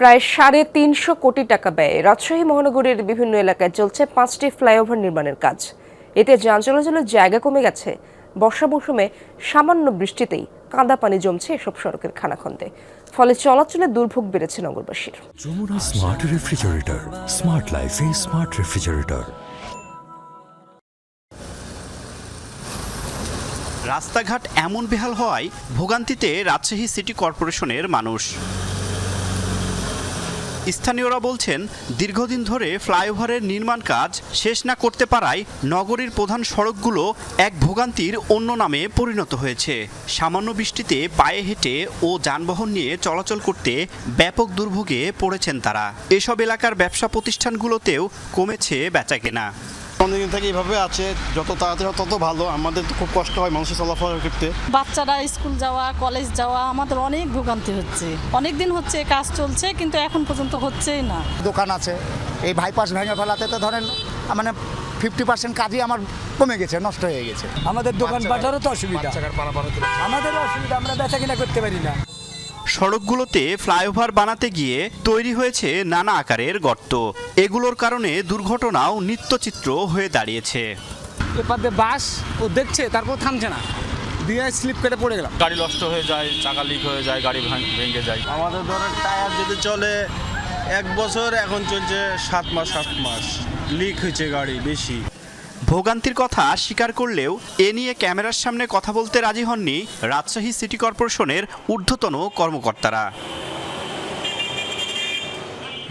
প্রায় সাড়ে তিনশো কোটি টাকা ব্যয়ে রাজশাহী মহানগরীর বিভিন্ন এলাকায় চলছে পাঁচটি ফ্লাইওভার নির্মাণের কাজ। এতে যান চলাচলের জায়গা কমে গেছে। বর্ষা মৌসুমে সামান্য বৃষ্টিতেই কাদা পানি জমছে এসব সড়কের খানাখন্দে। ফলে চলাচলে দুর্ভোগ বেড়েছে নগরবাসীর। যমুনা স্মার্ট রেফ্রিজারেটর স্মার্ট লাইফে স্মার্ট রেফ্রিজারেটর রাস্তাঘাট এমন বেহাল হওয়ায় ভোগান্তিতে রাজশাহী সিটি কর্পোরেশনের মানুষ। স্থানীয়রা বলছেন, দীর্ঘদিন ধরে ফ্লাইওভারের নির্মাণ কাজ শেষ না করতে পারায় নগরীর প্রধান সড়কগুলো এক ভোগান্তির অন্য নামে পরিণত হয়েছে। সামান্য বৃষ্টিতে পায়ে হেঁটে ও যানবাহন নিয়ে চলাচল করতে ব্যাপক দুর্ভোগে পড়েছেন তারা। এসব এলাকার ব্যবসা প্রতিষ্ঠানগুলোতেও কমেছে বেচাকেনা। অনেকদিন থেকে এইভাবে আছে যত তাড়াতাড়ি তত ভালো। আমাদের তো খুব কষ্ট হয় মানুষের চলাফেরা করতে। বাচ্চারা স্কুল যাওয়া কলেজ যাওয়া আমাদের অনেক ভোগান্তি হচ্ছে। অনেক দিন হচ্ছে কাজ চলছে কিন্তু এখন পর্যন্ত হচ্ছেই না। দোকান আছে এই বাইপাস ভেঙে ফেলাতে তো ধরেন মানে ফিফটি পার্সেন্ট কাজই আমার কমে গেছে নষ্ট হয়ে গেছে। আমাদের দোকান পাটারও তো অসুবিধা। আমাদেরও অসুবিধা আমরা বেচা কিনা করতে পারি না। সড়কগুলোতে ফ্লাইওভার বানাতে গিয়ে তৈরি হয়েছে নানা আকারের গর্ত। এগুলোর কারণে দুর্ঘটনাও নিত্যচিত্র হয়ে দাঁড়িয়েছে। এপার দিয়ে বাস ও দেখছে তারপর থামছে না। দিয়ে স্লিপ কেটে পড়ে গেলাম। গাড়ি নষ্ট হয়ে যায় চাকা লিক হয়ে যায় গাড়ি ভাঙ- ভেঙে যায়। আমাদের ধরেন টায়ার যদি চলে এক বছর এখন চলছে সাত মাস আট মাস। লিক হয়েছে গাড়ি বেশি। ভোগান্তির কথা স্বীকার করলেও এ নিয়ে ক্যামেরার সামনে কথা বলতে রাজি হননি রাজশাহী সিটি কর্পোরেশনের ঊর্ধ্বতন কর্মকর্তারা।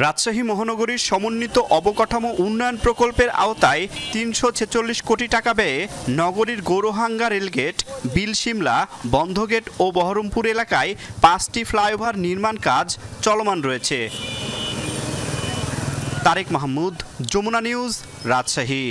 রাজশাহী মহানগরীর সমন্বিত অবকাঠামো উন্নয়ন প্রকল্পের আওতায় তিনশো ছেচল্লিশ কোটি টাকা ব্যয়ে নগরীর গৌরহাঙ্গা রেলগেট, বিলশিমলা, বন্ধগেট ও বহরমপুর এলাকায় পাঁচটি ফ্লাইওভার নির্মাণ কাজ চলমান রয়েছে। তারেক মাহমুদ, যমুনা নিউজ, রাজশাহী।